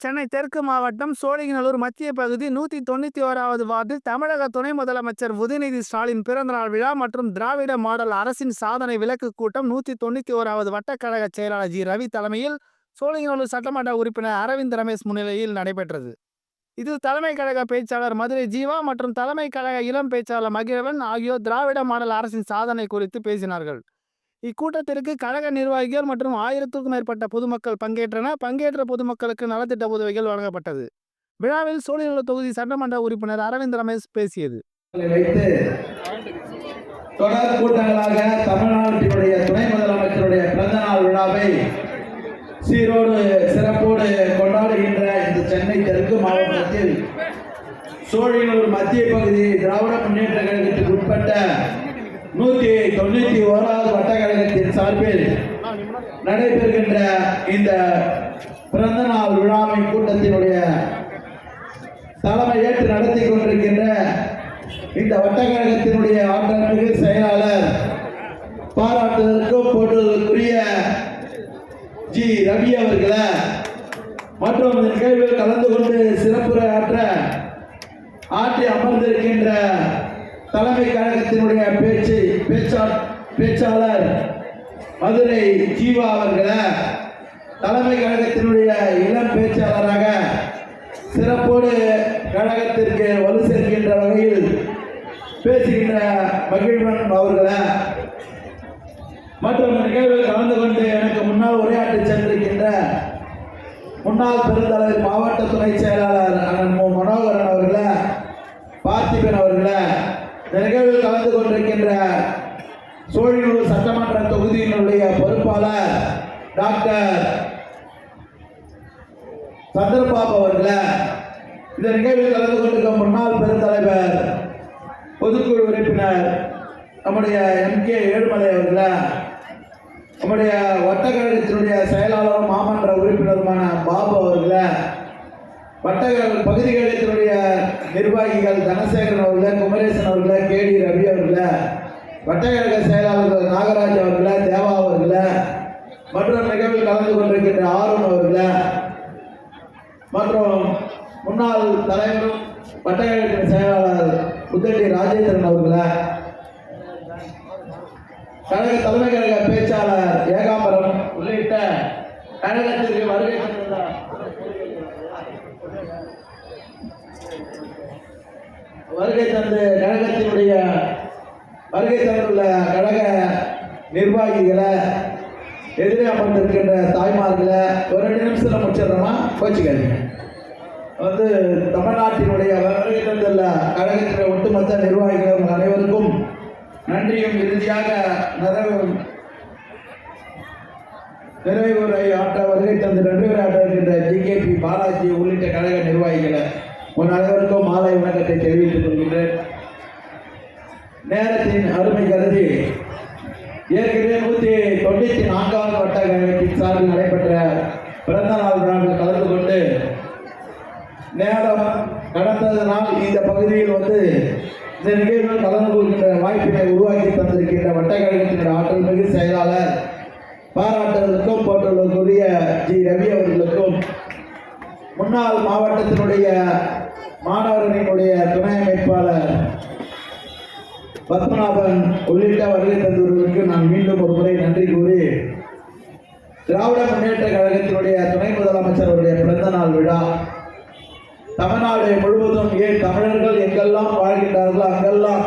சென்னை தெற்கு மாவட்டம் சோழிங்கநல்லூர் மத்திய பகுதி நூற்றி தொண்ணூற்றி ஓராவது வார்டில் தமிழக துணை முதலமைச்சர் உதயநிதி ஸ்டாலின் பிறந்தநாள் விழா மற்றும் திராவிட மாடல் அரசின் சாதனை விளக்கு கூட்டம் நூற்றி தொண்ணூற்றி ஓராவது வட்டக்கழக செயலாளர் ஜி ரவி தலைமையில் சோழிங்கநல்லூர் சட்டமன்ற உறுப்பினர் அரவிந்த் ரமேஷ் முன்னிலையில் நடைபெற்றது. இதில் தலைமை கழக பேச்சாளர் மதுரை ஜீவா மற்றும் தலைமை கழக இளம் பேச்சாளர் மகிழவன் ஆகியோர் திராவிட மாடல் அரசின் சாதனை குறித்து பேசினார்கள். இக்கூட்டத்திற்கு கழக நிர்வாகிகள் மற்றும் ஆயிரத்துக்கும் மேற்பட்ட பொதுமக்கள் பங்கேற்றன பங்கேற்ற பொதுமக்களுக்கு நலத்திட்ட உதவிகள் வழங்கப்பட்டது. விழாவில் சோழிநல்லூர் தொகுதி சட்டமன்ற உறுப்பினர் அரவிந்த் ரமேஷ் பேசியது. தொடர் கூட்டங்களாக தமிழ்நாட்டினுடைய துணை முதலமைச்சருடைய பிறந்த நாள் விழாவை சீரோடு சிறப்போடு கொண்டாடுகின்ற இந்த சென்னை தெற்கு மாவட்டத்தில் சோழிங்கநல்லூர் மத்திய பகுதி திராவிட முன்னேற்ற கழகத்துக்கு உட்பட்ட நூற்றி தொண்ணூற்றி ஓராவது வட்டக்கழகத்தின் சார்பில் நடைபெறுகின்ற இந்த பிறந்த நாள் விழாவின் கூட்டத்தினுடைய தலைமை ஏற்று நடத்தி கொண்டிருக்கின்ற இந்த வட்டக்கழகத்தினுடைய ஆற்றல் செயலாளர் பாராட்டுவதற்கும் போட்டுவதற்குரிய ஜி. ரவி அவர்களை மற்றும் இந்த நிகழ்வில் கலந்து கொண்டு சிறப்புரை ஆற்ற ஆற்றி அமர்ந்திருக்கின்ற தலைமை கழகத்தினுடைய பேச்சு பேச்சா பேச்சாளர் மதுரை ஜீவா அவர்களை தலைமை கழகத்தினுடைய இளம் பேச்சாளராக சிறப்போடு கழகத்திற்கு வலு சேர்க்கின்ற வகையில் பேசுகின்ற மகிழ்வன் அவர்களை. மற்றும் நிகழ்வில் கலந்து கொண்டு எனக்கு முன்னால் உரையாற்றி சென்றிருக்கின்ற முன்னாள் பெருந்தலைவர் மாவட்ட துணை செயலாளர் அண்ணன் மனோகரன் அவர்களை பார்த்திபன் அவர்களை இந்த நிகழ்வில் கலந்து கொண்டிருக்கின்ற சோழிநல்லூர் சட்டமன்ற தொகுதியினுடைய பொறுப்பாளர் டாக்டர் சந்திரபாபு அவர்களை இந்த நிகழ்வில் கலந்து கொண்டிருக்க முன்னாள் பெருந்தலைவர் பொதுக்குழு உறுப்பினர் நம்முடைய எம். கே. ஏழுமலை அவர்களை நம்முடைய வட்டக்கழகத்தினுடைய செயலாளரும் மாமன்ற உறுப்பினருமான பாபு அவர்களை வட்டக்கழக பகுதி நிர்வாகிகள் தனசேகரன் அவர்களை குமரேசன் அவர்களை கேடி ரவி அவர்களை வட்டக்கழக செயலாளர்கள் நாகராஜ் அவர்கள தேவா அவர்கள மற்றும் நிகழ்வில் கலந்து கொண்டிருக்கின்ற ஆர்வம் அவர்கள மற்றும் முன்னாள் தலைவரும் வட்டக்கழகத்தின் செயலாளர் புத்தட்டி ராஜேந்திரன் அவர்கள கழக தலைமை கழக பேச்சாளர் ஏகாம்பரம் உள்ளிட்ட கழகத்திற்கு வருகை தந்துள்ளார் வருகை தந்து கழகத்தினுடைய வருகை தந்துள்ள கழக நிர்வாகிகளை எதிரே அமர்ந்திருக்கின்ற தாய்மார்களை ஒரு ரெண்டு நிமிஷத்தில் முடிச்சிடுறோமா? கோச்சிக்காதீங்க. வந்து தமிழ்நாட்டினுடைய வருகை தந்துள்ள கழகத்தினுடைய ஒட்டுமொத்த நிர்வாகிகள் அனைவருக்கும் நன்றியும் இறுதியாக நிறைவு நிறைவுரை ஆற்ற வருகை தந்து நன்றி ஆற்ற இருக்கின்ற ஜிகேபி பாலாஜி உள்ளிட்ட கழக நிர்வாகிகளை உன் அனைவருக்கும் மாலை வணக்கத்தை தெரிவித்துக் கொள்கின்றேன். நேரத்தின் அருமை கருதி ஏற்கனவே நூற்றி தொண்ணூற்றி நான்காவது வட்ட கழகத்தின் சார்பில் நடைபெற்ற பிறந்த நாள் விழாவில் கலந்து கொண்டு நேரம் கடந்ததனால் இந்த பகுதியில் வந்து இந்த நிகழ்வில் கலந்து கொள்கின்ற வாய்ப்பினை உருவாக்கி தந்திருக்கின்ற வட்டக்கழகத்தினுடைய ஆற்றல் மிகு செயலாளர் பாராட்டுவதற்கும் போட்டுள்ளதற்குரிய ஜி. ரவி அவர்களுக்கும் முன்னாள் மாவட்டத்தினுடைய மாணவரணியினுடைய துணை அமைப்பாளர் பத்மநாபன் உள்ளிட்ட வருகை தந்தவர்களுக்கு நான் மீண்டும் ஒரு முறை நன்றி கூறி திராவிட முன்னேற்ற கழகத்தினுடைய துணை முதலமைச்சர் அவருடைய பிறந்த நாள் விழா தமிழ்நாடு முழுவதும் ஏன் தமிழர்கள் எங்கெல்லாம் வாழ்கின்றார்களோ அங்கெல்லாம்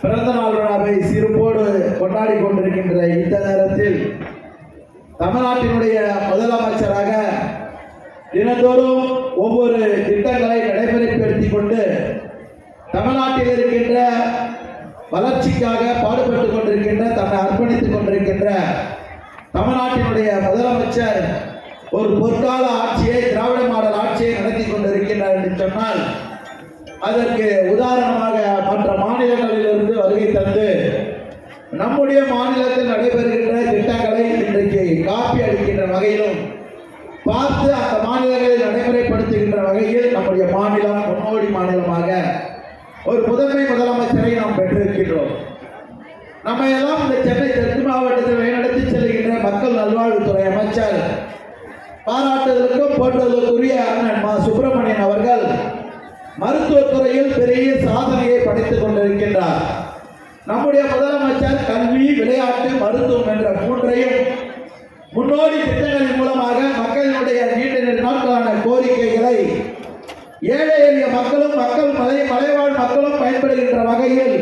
பிறந்த நாள் விழாவை சிறப்போடு கொண்டாடி கொண்டிருக்கின்ற இந்த நேரத்தில் தமிழ்நாட்டினுடைய முதலமைச்சராக தினந்தோறும் ஒவ்வொரு திட்டங்களை நடைமுறைப்படுத்திக் கொண்டு தமிழ்நாட்டில் இருக்கின்ற வளர்ச்சிக்காக பாடுபட்டுக் கொண்டிருக்கின்ற தன்னை அர்ப்பணித்துக் கொண்டிருக்கின்ற தமிழ்நாட்டினுடைய முதலமைச்சர் ஒரு பொற்கால ஆட்சியை திராவிட மாடல் ஆட்சியை நடத்தி கொண்டிருக்கின்றார் என்று சொன்னால் அதற்கு உதாரணமாக மற்ற மாநிலங்களிலிருந்து வருகை தந்து நம்முடைய மாநிலத்தில் நடைபெறுகின்ற திட்டங்களை இன்றைக்கு காப்பி அளிக்கின்ற வகையிலும் பார்த்து அந்த மாநிலங்களில் நடைமுறைப்படுத்துகின்ற வகையில் நம்முடைய மாநிலம் முன்னோடி மாநிலமாக ஒரு முதன்மை முதலமைச்சரை நாம் நம்ம எல்லாம் இந்த சென்னை தெற்கு மாவட்டத்தில் வழிநடத்தி செல்கின்ற மக்கள் நல்வாழ்வுத்துறை அமைச்சர் பாராட்டுதலுக்கும் போற்றுதலுக்குரிய அண்ணன் மா. சுப்பிரமணியன் அவர்கள் மருத்துவத்துறையில் பெரிய சாதனையை படைத்துக் கொண்டிருக்கின்றார். நம்முடைய முதலமைச்சர் கல்வி விளையாட்டு மருத்துவம் என்ற மூன்றையும் முன்னோடி திட்டங்களின் மூலமாக மக்களினுடைய நீண்ட நெடு நாட்களான கோரிக்கைகளை ஏழை எளிய மக்களும் மக்கள் மலை மலைவாழ் மக்களும் பயன்படுகின்ற வகையில்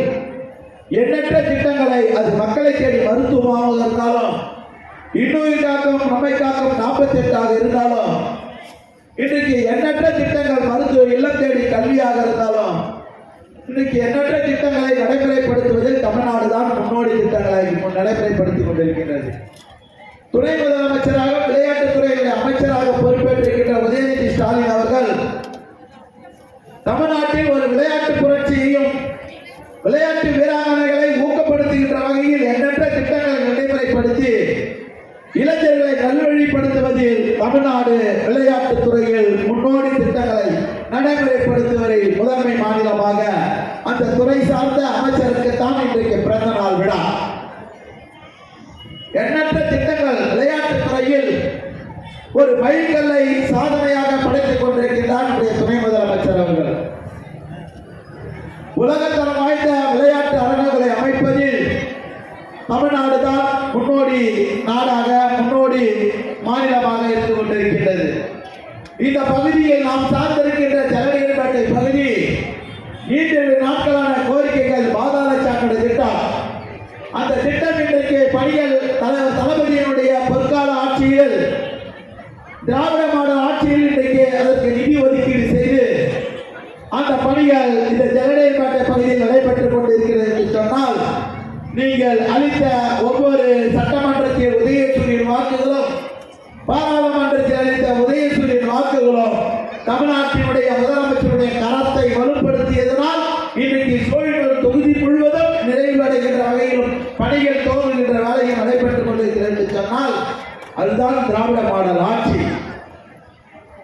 எண்ணற்ற திட்டங்களை அது மக்களை தேடி மருத்துவமாக இருந்தாலும் இன்னுயிர் காக்கும் நம்மை காக்கும் நாற்பத்தி எட்டாக இருந்தாலும் இன்றைக்கு எண்ணற்ற திட்டங்கள் மருத்துவ இல்லம் தேடி கல்வியாக இருந்தாலும் இன்னைக்கு எண்ணற்ற திட்டங்களை நடைமுறைப்படுத்துவதில் தமிழ்நாடு தான் முன்னோடி திட்டங்களை நடைமுறைப்படுத்திக் கொண்டிருக்கின்றது. துணை முதலமைச்சராக விளையாட்டுத்துறையினுடைய அமைச்சராக பொறுப்பேற்றிருக்கின்ற உதயநிதி ஸ்டாலின் அவர்கள் தமிழ்நாட்டில் ஒரு விளையாட்டு புரட்சியையும் விளையாட்டு வீராங்க ஊக்கப்படுத்துகின்ற வகையில் எண்ணற்ற திட்டங்களை நடைமுறைப்படுத்தி இளைஞர்களை நல்வழிப்படுத்துவதில் தமிழ்நாடு விளையாட்டுத் துறையில் முன்னோடி திட்டங்களை நடைமுறைப்படுத்துவதில் முதன்மை மாநிலமாக அந்த துறை சார்ந்த அமைச்சருக்கு தான் இன்றைக்கு பிறந்த நாள் விழா எண்ணற்ற திட்டங்கள் விளையாட்டுத் துறையில் ஒரு சாதனையாக படைத்துக் கொண்டிருக்கின்றார் நம்முடைய துணை முதலமைச்சர் அவர்கள். உலகத்தரம் வாய்ந்த விளையாட்டு அரங்குகளை அமைப்பதில் தமிழ்நாடு தான் முன்னோடி நாடாக முன்னோடி மாநிலமாக இருந்து கொண்டிருக்கின்றது. இந்த பகுதியில் நாம் சார்ந்திருக்கின்ற ஜலநீர்பேட்டை பகுதி நீண்ட நாட்களான கோரிக்கைகள் பாதாள சாக்கடை திட்டம். அந்த திட்டம் இன்றைக்கு பணிகள் தலைவர் தளபதியினுடைய பொற்கால ஆட்சியில் திராவிட மாடல் ஆட்சியில் இன்றைக்கு அதற்கு நிதி ஒதுக்கீடு செய்து அந்த பணிகள் இந்த ஜெகடேன்பேட்டை பகுதியில் நடைபெற்றுக் கொண்டிருக்கிறது என்று சொன்னால் நீங்கள் அளித்த ஒவ்வொரு சட்டமன்றத்தின் உதயசூரியன் வாக்குகளும் பாராளுமன்றத்தில் அளித்த உதயசூரியன் வாக்குகளும் தமிழ்நாட்டினுடைய முதலமைச்சருடைய கரத்தை வலுப்படுத்தியதனால் இன்றைக்கு சோழர்கள் தொகுதி முழுவதும் நிறைவடைகின்ற வகையிலும் பணிகள் தோன்றுகின்ற வேலையும் நடைபெற்றுக் கொண்டிருக்கிறது என்று சொன்னால் அதுதான் திராவிட மாடல் ஆட்சி.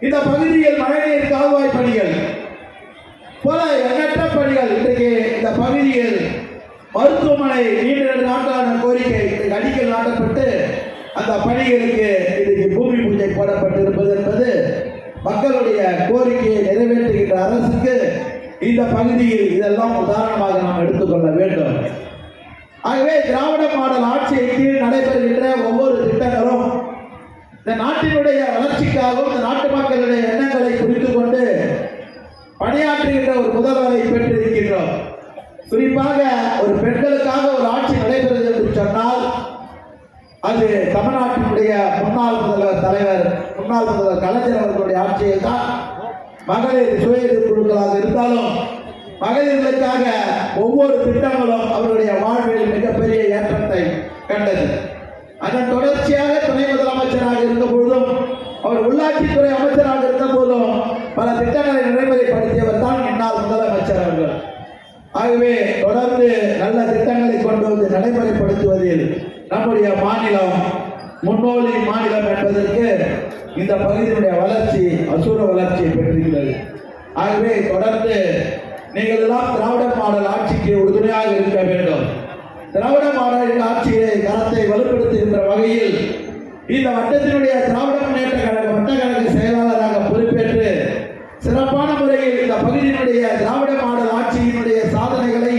இந்த பகுதியில் மழைநீர் கால்வாய் பணிகள் பல எண்ணற்ற பணிகள் இன்றைக்கு இந்த பகுதியில் மருத்துவமனை நீண்ட நெடு நாட்களான கோரிக்கை அடிக்கல் நாட்டப்பட்டு அந்த பணிகளுக்கு இன்றைக்கு பூமி பூஜை போடப்பட்டிருப்பது என்பது மக்களுடைய கோரிக்கையை நிறைவேற்றுகின்ற அரசுக்கு இந்த பகுதியில் இதெல்லாம் உதாரணமாக நாம் எடுத்துக்கொள்ள வேண்டும். ஆகவே திராவிட மாடல் ஆட்சியின் கீழ் நடைபெறுகின்ற ஒவ்வொரு திட்டங்களும் இந்த நாட்டினுடைய வளர்ச்சிக்காகவும் இந்த நாட்டு மக்களுடைய எண்ணங்களை குறித்து கொண்டு பணியாற்றுகின்ற ஒரு முதல்வரை பெற்றிருக்கின்றோம். குறிப்பாக ஒரு பெண்களுக்காக ஒரு ஆட்சி நடைபெறுகிறது என்று சொன்னால் அது தமிழ்நாட்டினுடைய முன்னாள் முதல்வர் தலைவர் முன்னாள் முதல்வர் கலைஞர் அவர்களுடைய ஆட்சியை தான் மகளிர் சுய குழுக்களாக இருந்தாலும் மகளிர்களுக்காக ஒவ்வொரு திட்டங்களும் அவருடைய வாழ்வில் மிகப்பெரிய ஏற்றத்தை கண்டது. அதன் தொடர்ச்சியாக துணை முதலமைச்சராக இருந்த போதும் அவர் உள்ளாட்சித்துறை அமைச்சராக இருந்த போதும் பல திட்டங்களை நடைமுறைப்படுத்தியவர் தான் முன்னாள் முதலமைச்சர் அவர்கள். ஆகவே தொடர்ந்து நல்ல திட்டங்களை கொண்டு வந்து நடைமுறைப்படுத்துவதில் நம்முடைய மாநிலம் முன்னோடி மாநிலம் என்பதற்கு இந்த பகுதியினுடைய வளர்ச்சி அசூர வளர்ச்சியை பெற்றிருக்கிறது. ஆகவே தொடர்ந்து நீங்கள் எல்லாம் திராவிட மாடல் ஆட்சிக்கு உறுதுணையாக இருக்க வேண்டும். திராவிட மாடல் ஆட்சியை கலந்து என்ற வகையில் இந்த வட்டத்தினுடைய திராவிட முன்னேற்ற கழக வட்டக்கழக செயலாளராக பொறுப்பேற்று சிறப்பான முறையில் இந்த பகுதியினுடைய திராவிட மாடல் ஆட்சியினுடைய சாதனைகளை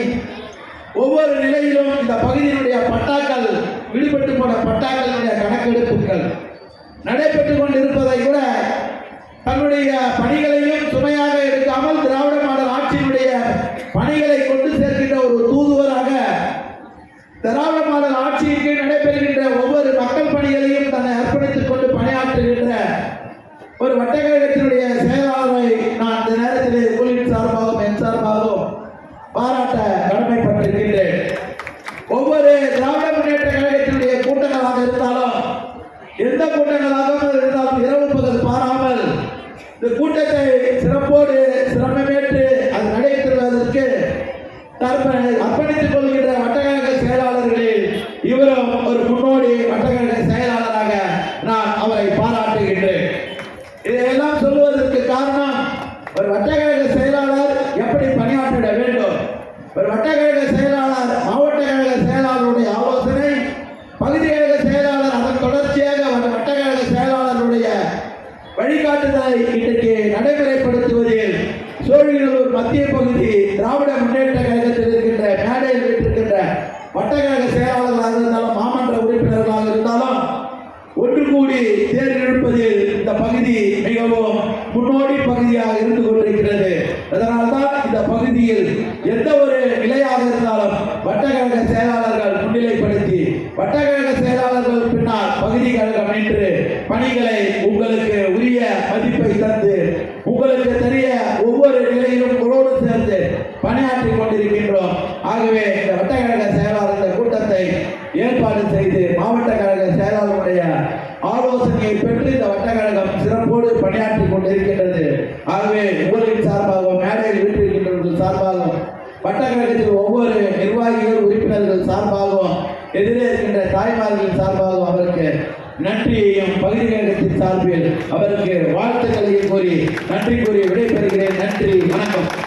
ஒவ்வொரு நிலையிலும் இந்த பகுதியினுடைய பட்டாக்கள் விடுபட்டு போன பட்டாக்களுடைய கணக்கெடுப்புகள் நடைபெற்றுக் கொண்டிருப்பதை கூட தன்னுடைய பணிகளை சுமையாக எடுக்காமல் திராவிட மாடல் ஆட்சியினுடைய பணிகளை கொண்டு சேர்க்கின்ற ஒரு தூதுவராக திராவிட மாடல் ஆட்சியின் கீழ் நடைபெறுகின்ற ஒவ்வொரு மக்கள் பணிகளையும் தன்னை அர்ப்பணித்துக் கொண்டு பணியாற்றுகின்ற ஒரு வட்டக்கழகத்தினுடைய செயலாளரை நான் இந்த நேரத்தில் ஊழியர் சார்பாகவும் என் சார்பாகவும் பாராட்ட கடமைப்பட்டிருக்கின்றேன் ஒவ்வொரு திராவிட முன்னேற்ற கழகத்தினுடைய கூட்டங்களாக இருந்தாலும் எந்த கூட்டங்களாக இருந்தாலும் இரவு பகல் பாராமல் இந்த கூட்டத்தை சிறப்போடு சிரமமேற்று அது நடைபெறுவதற்கு தற்ப- அர்ப்பணித்துக் கொள்கின்ற வட்டக்கழக செயலாளர்களில் இவரும் ஒரு முன்னோடி வட்டக்கழக செயலாளராக நான் அவரை பாராட்டுகின்றேன் இதையெல்லாம் சொல்வதற்கு காரணம் ஒரு வட்டக்கழக செயலாளர் எப்படி பணியாற்றிட வேண்டும் ஒரு வட்டக்கழக செயலாளர் மாவட்ட கழக செயலாளருடைய ஆலோசனை பகுதி கழக செயலாளர் அதன் தொடர்ச்சியாக ஒரு வட்டக்கழக செயலாளருடைய இன்றைக்கு நடைமுறைப்படுத்துவதில் கோவிலூர் மத்திய பகுதி திராவிட முன்னேற்ற கழகத்தில் இருக்கின்ற மேடையில் இருக்கின்ற வட்டக்கழக செயலாளர்களாக இருந்தாலும் மாமன்ற உறுப்பினர்களாக இருந்தாலும் ஒன்று கூடி தேர்ந்தெடுப்பதில் இந்த பகுதி மிகவும் முன்னோடி பகுதியாக இருந்து கொண்டிருக்கிறது. அதனால்தான் இந்த பகுதியில் எந்த ஒரு நிலையாக இருந்தாலும் வட்டக்கழக செயலாளர்கள் முன்னிலைப்படுத்தி வட்டக்கழக செயலாளர்கள் பின்னால் பகுதி கழகம் நின்று பணிகளை உங்களுக்கு உரிய மதிப்பை தந்து உங்களுக்கு தெரிய ஒவ்வொரு நிலையிலும் உங்களோடு சேர்ந்து பணியாற்றி கொண்டிருக்கின்றோம் ஆகவே இந்த வட்டக்கழக செயலாளர் இந்த கூட்டத்தை ஏற்பாடு செய்து மாவட்ட கழக செயலாளருடைய ஆலோசனையை பெற்று இந்த வட்டக்கழகம் சிறப்போடு பணியாற்றி கொண்டிருக்கின்றது ஆகவே ஊரின் சார்பாகவும் மேடையில் வீட்டிருக்கின்றவர்கள் சார்பாகவும் வட்டக்கழகத்தில் ஒவ்வொரு நிர்வாகிகள் உறுப்பினர்கள் சார்பாகவும் எதிரே இருக்கின்ற தாய்மார்களின் சார்பாகவும் அவருக்கு நன்றியையும் பகுதி கழகத்தின் சார்பில் அவருக்கு வாழ்த்துக்களையும் கூறி நன்றி கூறி விடைபெறுகிறேன். நன்றி வணக்கம்.